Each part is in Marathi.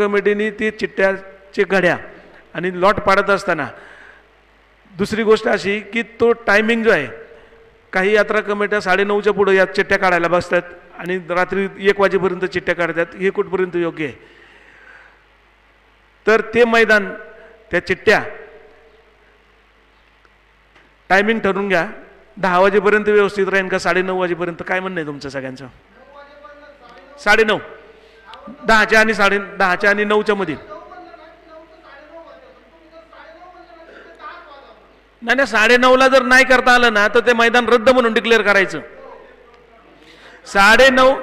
कमिटीने ती चिठ्ठ्याचे घड्या आणि लॉट पाडत असताना दुसरी गोष्ट अशी की तो टायमिंग जो आहे काही यात्रा कमिट्या साडेनऊच्या पुढं या चिठ्ठ्या काढायला बसतात आणि रात्री एक वाजेपर्यंत चिठ्ठ्या काढतात हे कुठपर्यंत योग्य आहे? तर ते मैदान त्या चिठ्ठ्या टायमिंग ठरवून घ्या. दहा वाजेपर्यंत व्यवस्थित राहील का साडेनऊ वाजेपर्यंत? काय म्हणणं आहे तुमचं सगळ्यांचं? साडेनऊ. दहाच्या आणि साडे दहाच्या आणि नऊच्या मध्ये नाही नाही साडेनऊला जर नाही करता आलं ना तर ते मैदान रद्द म्हणून डिक्लेअर करायचं. साडेनऊ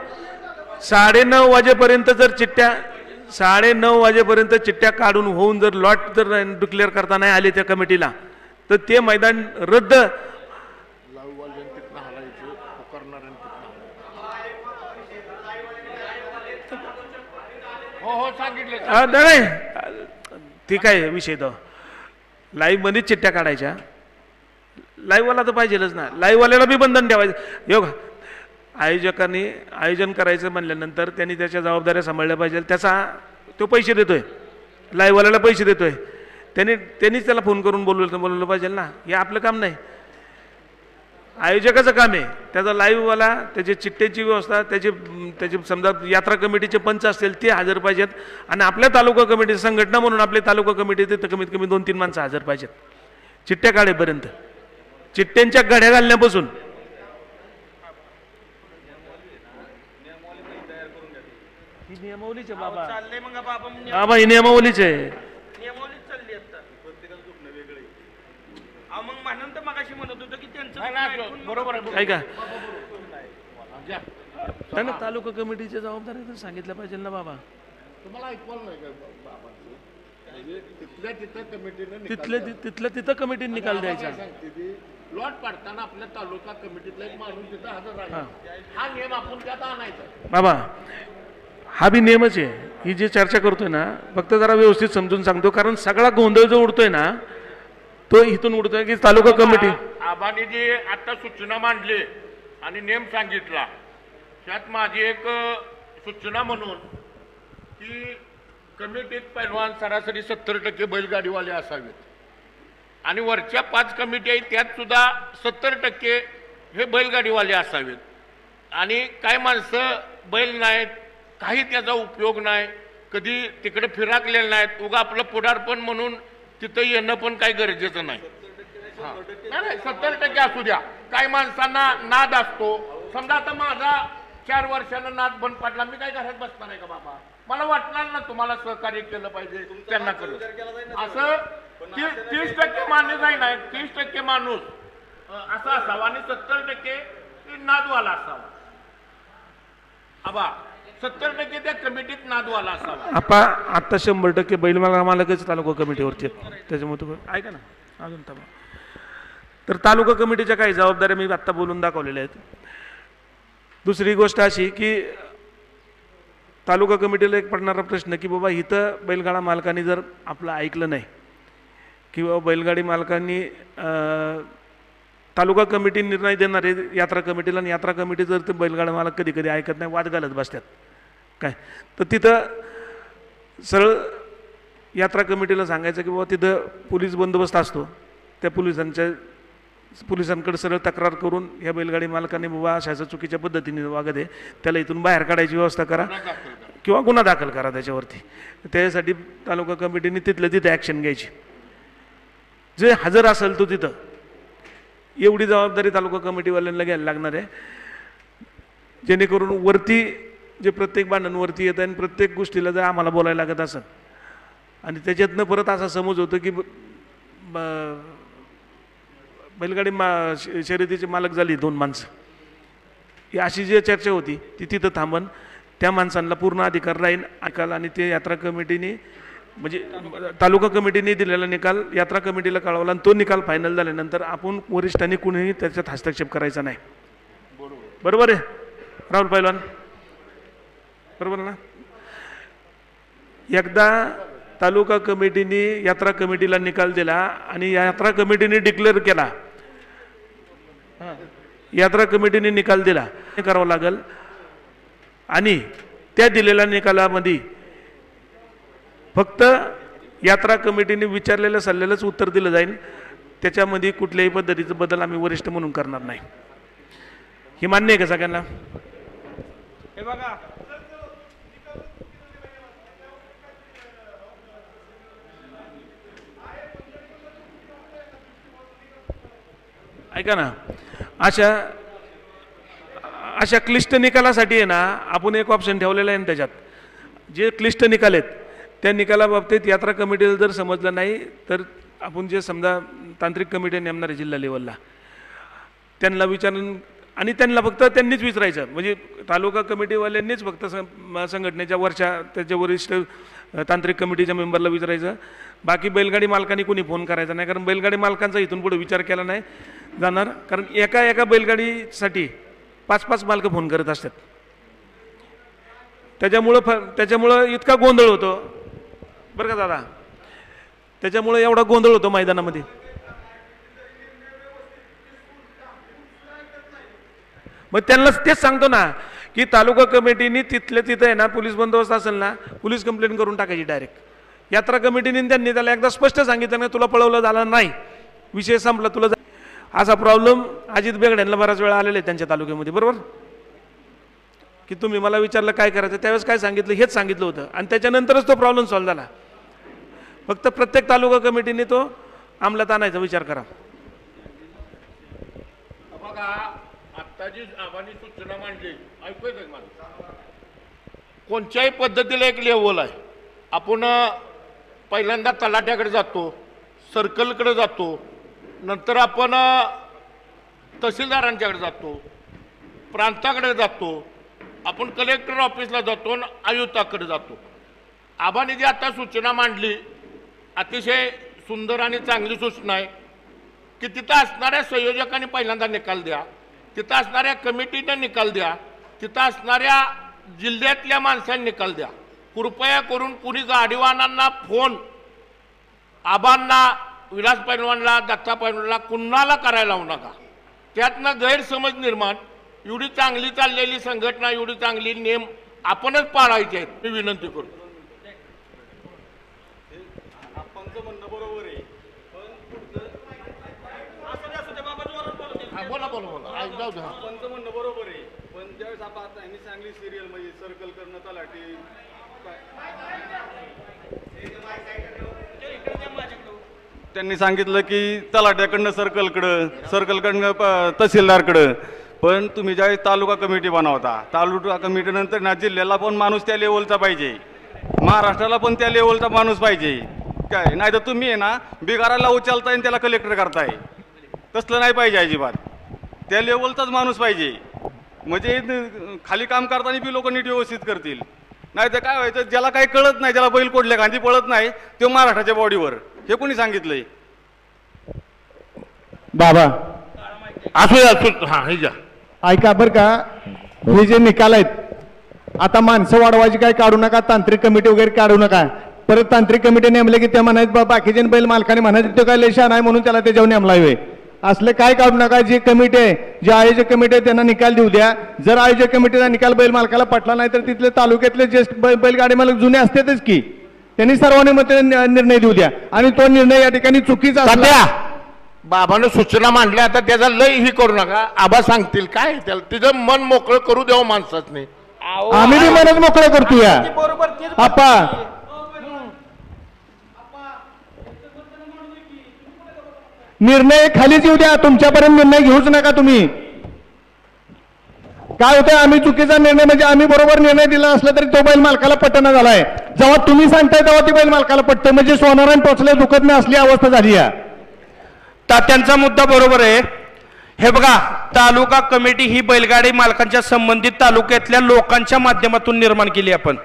साडेनऊ वाजेपर्यंत जर चिठ्ठ्या साडेनऊ वाजेपर्यंत चिठ्ठ्या काढून होऊन जर लॉट जर डिक्लेअर करता नाही आले त्या कमिटीला तर ते मैदान रद्द हो हो सांगितलं हा, नाही. ठीक आहे विषय तो? लाईव्हमध्ये चिठ्ठ्या काढायच्या. लाईव्हवाला तर पाहिजेलच ना. लाईव्हवाल्याला बी बंधन ठेवायचं. योग आयोजकांनी आयोजन करायचं म्हणल्यानंतर त्यांनी त्याच्या जबाबदाऱ्या सांभाळल्या पाहिजे त्याचा तो पैसे देतोय. लाईव्हवाल्याला पैसे देतोय. त्यांनी त्यांनीच त्याला फोन करून बोलवलं बोलवलं पाहिजे ना. हे आपलं काम नाही. आयोजकाचं काम आहे. त्याचा लाईव्हवाला त्याची चिठ्ठ्याची व्यवस्था त्याचे त्याचे समजा यात्रा कमिटीचे पंच असतील ते हजर पाहिजेत. आणि आपल्या तालुका कमिटी संघटना म्हणून आपले तालुका कमिटी तिथं कमीत कमी दोन तीन माणसं हजर पाहिजेत. चिठ्ठ्या काढेपर्यंत. चिठ्ठ्यांच्या गड्या घालण्यापासून. ही नियमावलीच आहे बाबा. बाबा ही नियमावलीच आहे नियमावलीच चालली आता अहो मग म्हणून तर मगाशी म्हणत होतो की त्यांचं बरोबर आहे काय का ज्या. नाही ना तालुका कमिटीच्या जबाबदारी तर सांगितलं पाहिजे ना बाबा. तुम्हाला ऐकवलं नाही का म्हणजे तिथल्या तिथं कमिटीनं निकाल तिथलं द्यावा. तिथलं तिथं कमिटी निकाल आम्हाला द्यायचा. लॉट पाडताना आपल्या तालुका कमिटीतला एक माणूस तिथं हजर राहील. हा नियम आपण त्यात आणायचा. बाबा हा बी नियमच आहे. ही जी चर्चा करतोय ना फक्त जरा व्यवस्थित समजून सांगतो. कारण सगळा गोंधळ जो उडतोय ना तो इथून उडतोय की तालुका कमिटी? आबाने जे आता सूचना मांडली आणि नेम सांगितला त्यात माझी एक सूचना म्हणून की कमिटीत पैलवान सरासरी सत्तर टक्के बैलगाडीवाले असावेत. आणि वरच्या पाच कमिटी आहेत त्यात सुद्धा सत्तर टक्के हे बैलगाडीवाले असावेत. आणि काय माणसं बैल नाहीत काही त्याचा उपयोग नाही कधी तिकडे फिराकलेले नाहीत उगा आपलं पुढारपण म्हणून तिथं येणं पण काही गरजेचं नाही. नाही सत्तर टक्के असू द्या. काही माणसांना नाद असतो. समजा आता माझा चार वर्षानं नाद बंद पडला. मी काय घरात बसणार आहे का बाबा? मला वाटणार ना तुम्हाला सहकार्य केलं पाहिजे त्यांना करू असं तीस टक्के माणूस आहे नाही. तीस टक्के माणूस असा असावा आणि सत्तर टक्के नादवाला असावा. आबा सत्तर टक्के त्या कमिटीत नादवाला असावा. आपा आता शंभर टक्के बैलमाला मालकच तालुका कमिटीवरती आहेत त्याच्यामुळे ऐका ना अजून थांबा. तर तालुका कमिटीच्या काही जबाबदाऱ्या मी आत्ता बोलून दाखवलेल्या आहेत. दुसरी गोष्ट अशी की तालुका कमिटीला एक पडणारा प्रश्न की बाबा इथं बैलगाडा मालकांनी जर आपलं ऐकलं नाही किंवा बैलगाडी मालकांनी अं, तालुका कमिटी निर्णय देणारे यात्रा कमिटीला आणि यात्रा कमिटी जर ते बैलगाडा मालक कधी कधी ऐकत नाही वाद घालत बसतात. काय? तर तिथं सरळ यात्रा कमिटीला सांगायचं की बाबा तिथं पोलीस बंदोबस्त असतो. त्या पोलिसांच्या पोलिसांकडे सरळ तक्रार करून ह्या बैलगाडी मालकाने बाबा अशाचं चुकीच्या पद्धतीने वागत आहे त्याला इथून बाहेर काढायची व्यवस्था करा किंवा गुन्हा दाखल करा त्याच्यावरती. त्याच्यासाठी तालुका कमिटीने तिथलं तिथं ॲक्शन घ्यायची. जे हजर असेल तो तिथं. एवढी जबाबदारी तालुका कमिटीवाल्यांना घ्यायला लागणार आहे. जेणेकरून वरती जे प्रत्येक बांधांवरती येतं आणि प्रत्येक गोष्टीला जर आम्हाला बोलायला लागत असं आणि त्याच्यातनं परत असा समज होतो की ब- बैलगाडी मा श- शर्यतीचे मालक झाली दोन माणसं. ही अशी जी चर्चा होती ती तिथं थांबन. त्या माणसांना पूर्ण अधिकार राहील निकाल आणि ते यात्रा कमिटीने म्हणजे तालुका कमिटीने दिलेला निकाल यात्रा कमिटीला कळवला आणि तो निकाल फायनल झाल्यानंतर आपण वरिष्ठांनी कुणीही त्याच्यात हस्तक्षेप करायचा नाही. बरोबर आहे? राहुल पैलवान. बरोबर ना? एकदा तालुका कमिटीने यात्रा कमिटीला निकाल दिला आणि यात्रा कमिटीने डिक्लेअर केला. यात्रा कमिटीने निकाल दिला. हे करावं लागेल. आणि त्या दिलेल्या निकालामध्ये फक्त यात्रा कमिटीने विचारलेल्या सल्ल्यालाच उत्तर दिलं जाईल. त्याच्यामध्ये कुठल्याही पद्धतीचं बदल आम्ही वरिष्ठ म्हणून करणार नाही. ही मान्य आहे का सगळ्यांना? हे बघा. ऐका ना. अशा अशा क्लिष्ट निकालासाठी आहे ना आपण एक ऑप्शन ठेवलेला आहे ना त्याच्यात. जे क्लिष्ट निकाल आहेत त्या निकालाबाबतीत यात्रा कमिटीला जर समजलं नाही तर आपण जे समजा तांत्रिक कमिटी नेमणार आहे जिल्हा लेवलला त्यांना विचारून आणि त्यांना फक्त त्यांनीच विचारायचं. म्हणजे तालुका कमिटीवाल्यांनीच फक्त सं- संघटनेच्या वरच्या त्याच्या वरिष्ठ तांत्रिक कमिटीच्या मेंबरला विचारायचं. बाकी बैलगाडी मालकांनी कोणी फोन करायचा नाही कारण बैलगाडी मालकांचा इथून पुढे विचार केला नाही जाणार. कारण एका एका बैलगाडीसाठी पाच पाच मालकं फोन करत असतात. त्याच्यामुळं फ त्याच्यामुळं इतका गोंधळ होतो. बरं का दादा? त्याच्यामुळं एवढा गोंधळ होतो मैदानामध्ये. मग त्यांना तेच सांगतो ना की तालुका कमिटीने तिथल्या तिथं आहे ना पोलीस बंदोबस्त असेल ना पोलीस कंप्लेंट करून टाकायची डायरेक्ट यात्रा कमिटीने त्यांनी त्याला एकदा स्पष्ट सांगितलं ना तुला पळवलं झालं नाही. विषय संपला तुला असा प्रॉब्लेम अजित बेगड्यांना बराच वेळा आलेला आहे त्यांच्या तालुक्यामध्ये बरोबर? की तुम्ही मला विचारलं काय करायचं त्यावेळेस काय सांगितलं हेच सांगितलं होतं. आणि त्याच्यानंतरच तो प्रॉब्लेम सॉल्व्ह झाला. फक्त प्रत्येक तालुका कमिटीने तो अंमलात आणायचा विचार करा. बघा जी सूचना मांडली कोणत्याही पद्धतीला एक लेवल आहे. आपण पहिल्यांदा तलाट्याकडे जातो सर्कलकडे जातो नंतर आपण तहसीलदारांच्याकडे जातो प्रांताकडे जातो आपण कलेक्टर ऑफिसला जातो आणि आयुक्ताकडे जातो. आबाने जी आता सूचना मांडली अतिशय सुंदर आणि चांगली सूचना आहे की तिथं असणाऱ्या संयोजकांनी पहिल्यांदा निकाल द्या तिथं असणाऱ्या कमिटीने निकाल द्या तिथं असणाऱ्या जिल्ह्यातल्या माणसांनी निकाल द्या. कृपया करून कुणी गाडीवानांना फोन. आबांना विलास पैलवानला दत्ता पैलवानला कुणाला करायला लावू नका. त्यातनं गैरसमज निर्माण. एवढी चांगली चाललेली संघटना एवढी चांगली नेम आपणच पाळायचे आहेत. मी विनंती करतो. बोला बोला बोला. जाऊ द्या. पंच म्हणणं बरोबर आहे. पण ज्यावेळेस आपण आता ह्यांनी चांगली सिरियल म्हणजे सर्कल करणं तलाठी त्यांनी सांगितलं की तलाट्याकडनं सर्कलकडं सर्कलकडनं प- तहसीलदारकडं. पण तुम्ही ज्यावेळेस तालुका कमिटी बनवता तालुका कमिटीनंतर ना जिल्ह्याला पण माणूस त्या लेवलचा पाहिजे. महाराष्ट्राला पण त्या लेवलचा माणूस पाहिजे. काय? नाही तर तुम्ही आहे ना बिगाराला उचलताय आणि त्याला कलेक्टर करताय. तसलं नाही पाहिजे अजिबात. त्या लेवलचाच माणूस पाहिजे. म्हणजे खाली काम करताना बी लोक नीट व्यवस्थित करतील. नाही तर काय व्हायचं ज्याला काही कळत नाही ज्याला बैल कोडल्या गांधी पळत नाही तो महाराष्ट्राच्या बॉडीवर. हे कोणी सांगितलंय? बाबा. असू द्या असू हा हे घ्या. ऐका बरं का हे जे निकाल आहेत आता माणसं वाढवायची काय काढू नका तांत्रिक कमिटी वगैरे काढू नका. परत तांत्रिक कमिटी नेमले की त्या म्हणायचं बा बाकीचे बैल मालकाने म्हणायचं तो काय लेशा नाही म्हणून त्याला त्याच्यावर नेमला हवे असले काय काढू नका जी कमिटी आहे जे आयोजक कमिटी आहे त्यांना निकाल देऊ द्या. जर आयोजक कमिटीचा निकाल बैल मालकाला पटला नाही तर तिथले तालुक्यातले ज्येष्ठ बैलगाडी मालक जुने असतातच की त्यांनी सर्वांनी मग निर्णय देऊ द्या. आणि तो निर्णय या ठिकाणी चुकीचा बाबानं सूचना मांडल्या आता त्याचा लय ही करू नका. आबा सांगतील काय त्याला? तिचं मन मोकळं करू द्यावं माणसाने अहो, आम्ही बी मनच मोकळं करतो या बरोबर तेच आप्पा निर्णय खालीच येऊ द्या तुमच्यापर्यंत निर्णय घेऊच नका तुम्ही. काय होतं आम्ही चुकीचा निर्णय म्हणजे आम्ही बरोबर निर्णय दिला असला तरी तो बैल मालकाला पटना झालाय. जेव्हा तुम्ही सांगताय तेव्हा ती बैल मालकाला पटतं म्हणजे सोनारायण टोचले दुखत नाही असली अवस्था झाली आहे तात्यांचा मुद्दा बरोबर आहे. हे बघा तालुका कमिटी ही बैलगाडी मालकांच्या संबंधित तालुक्यातल्या लोकांच्या माध्यमातून निर्माण केली आपण.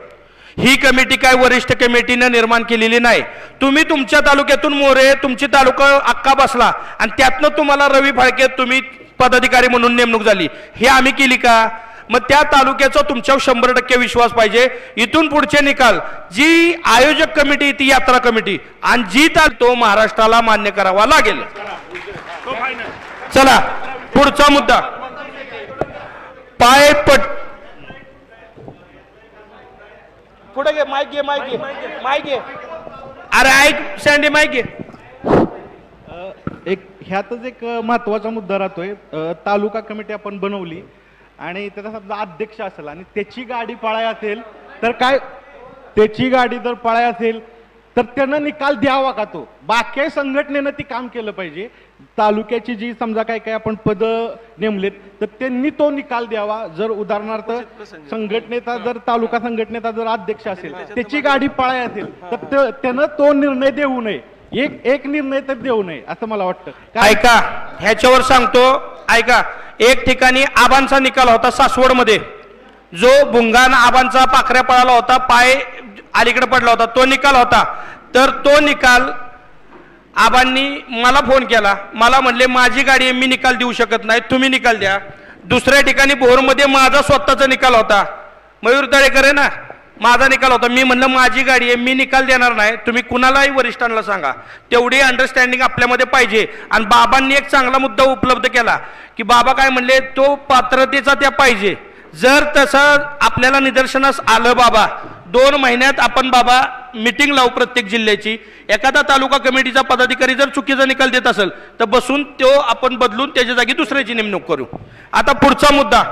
ही कमिटी काय वरिष्ठ कमिटीनं निर्माण केलेली नाही. तुम्ही तुमच्या तालुक्यातून मोरे तुमची तालुका अक्का बसला आणि त्यातनं तुम्हाला रवी फाळके तुम्ही पदाधिकारी म्हणून नेमणूक झाली. हे आम्ही केली का? मग त्या तालुक्याचा तुमच्यावर शंभर टक्के विश्वास पाहिजे. इथून पुढचे निकाल. जी आयोजक कमिटी ती यात्रा कमिटी. आणि जी ताल तो महाराष्ट्राला मान्य करावा लागेल. चला पुढचा मुद्दा. पायपट पुढे घे? माईक घे माईक घे. माईक घे. अरे ऐक सँडी माहिती एक ह्यातच एक महत्त्वाचा मुद्दा राहतोय. अ, तालुका कमिटी आपण बनवली आणि त्याचा समजा अध्यक्ष असेल आणि त्याची गाडी पळाय असेल तर काय? त्याची गाडी जर पळाय असेल तर त्यानं निकाल द्यावा का तो? बाकी संघटनेनं ती काम केलं पाहिजे. तालुक्याची जी समजा काय काय आपण पद नेमलेत तर त्यांनी तो निकाल द्यावा. जर उदाहरणार्थ संघटनेचा जर तालुका संघटनेचा जर अध्यक्ष असेल त्याची गाडी पळाय असेल तर त्या- त्यानं तो निर्णय देऊ नये. एक एक निर्णय तर देऊ नये असं मला वाटतं. काय ऐका ह्याच्यावर सांगतो. ऐका एक ठिकाणी आबांचा निकाल होता सासवडमध्ये. जो भुंगान आबांचा पाखऱ्या पळाला होता पाय अलीकडे पडला होता तो निकाल होता. तर तो निकाल आबांनी मला फोन केला. मला म्हणले माझी गाडी आहे मी निकाल देऊ शकत नाही तुम्ही निकाल द्या. दुसऱ्या ठिकाणी भोरमध्ये माझा स्वतःचा निकाल होता. मयूर तळेकर आहे ना? माझा निकाल होता. मी म्हणलं माझी गाडी आहे मी निकाल देणार नाही तुम्ही कुणालाही वरिष्ठांना सांगा. तेवढी अंडरस्टँडिंग आपल्यामध्ये पाहिजे. आणि बाबांनी एक चांगला मुद्दा उपलब्ध केला की बाबा काय म्हणले तो पात्रतेचा त्या पाहिजे. जर तसं आपल्याला निदर्शनास आलं बाबा दोन महिन्यात आपण बाबा मिटिंग लावू प्रत्येक जिल्ह्याची. एखादा तालुका कमिटीचा पदाधिकारी जर चुकीचा निकाल देत असेल तर बसून तो आपण बदलून त्याच्या जागी दुसऱ्याची नेमणूक करू. आता पुढचा मुद्दा.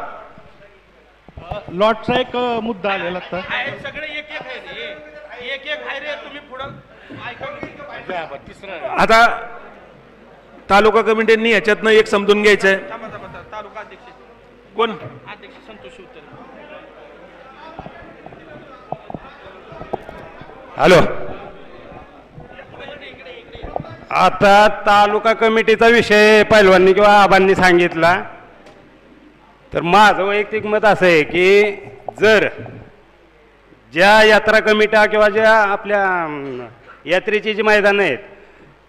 लॉटचा एक मुद्दा आलेला सगळे एक एक आहे रे. एक एक आहे रे तुम्ही पुढं आता तालुका कमिटींनी ह्याच्यातनं एक समजून घ्यायचं आहे कोण? हॅलो. आता तालुका कमिटीचा विषय पैलवांनी किंवा आबांनी सांगितला. तर माझं वैयक्तिक मत असं आहे की जर ज्या यात्रा कमिट्या किंवा ज्या आपल्या यात्रेची जी मैदानं आहेत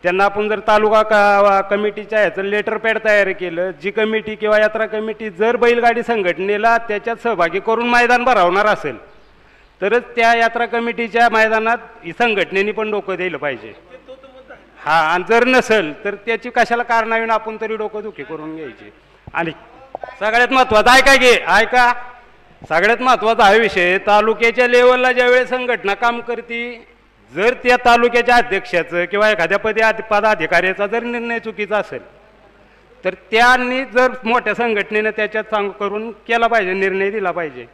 त्यांना आपण जर तालुका का कमिटीच्या ह्याचं लेटर पॅड तयार केलं जी कमिटी किंवा यात्रा कमिटी जर बैलगाडी संघटनेला त्याच्यात सहभागी करून मैदान भरवणार असेल तरच त्या यात्रा कमिटीच्या मैदानात ही संघटनेने पण डोकं दिलं पाहिजे. हा आणि जर नसेल तर त्याची कशाला कारणावीन आपण तरी डोकं दुखी करून घ्यायची. आणि सगळ्यात महत्वाचं ऐका घे ऐका. सगळ्यात महत्त्वाचा हा विषय तालुक्याच्या लेवलला ज्यावेळेस संघटना काम करते जर त्या तालुक्याच्या अध्यक्षाचं किंवा एखाद्या पदी पदाधिकाऱ्याचा जर निर्णय चुकीचा असेल तर त्यांनी जर मोठ्या संघटनेनं त्याच्यात सांग करून केला पाहिजे निर्णय दिला पाहिजे.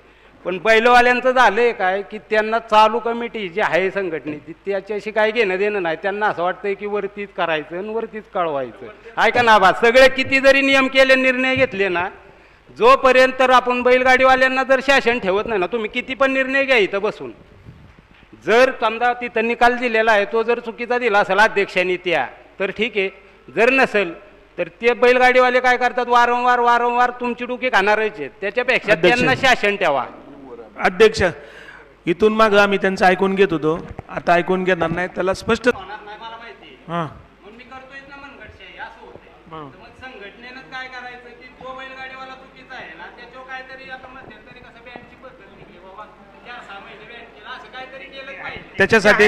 पण बैलवाल्यांचं झालंय काय की त्यांना चालू कमिटी जी आहे संघटनेची त्याच्याशी काय घेणं देणं नाही. त्यांना असं वाटतंय की वरतीच करायचं आणि वरतीच कळवायचं. ऐका ना बा सगळे किती जरी नियम केले निर्णय घेतले ना जोपर्यंत तर आपण बैलगाडीवाल्यांना जर शासन ठेवत नाही ना तुम्ही किती पण निर्णय घ्या इथं बसून. जर समजा तिथं निकाल दिलेला आहे तो जर चुकीचा दिला असेल अध्यक्षांनी त्या तर ठीक आहे. जर नसेल तर ते बैलगाडीवाले काय करतात? वारंवार वारंवार तुमची डुकी खाणारच आहेत. त्याच्यापेक्षा. त्यांना शासन ठेवा. अध्यक्ष इथून मागं आम्ही त्यांचं ऐकून घेत होतो. आता ऐकून घेणार नाही त्याला स्पष्ट हां. त्याच्यासाठी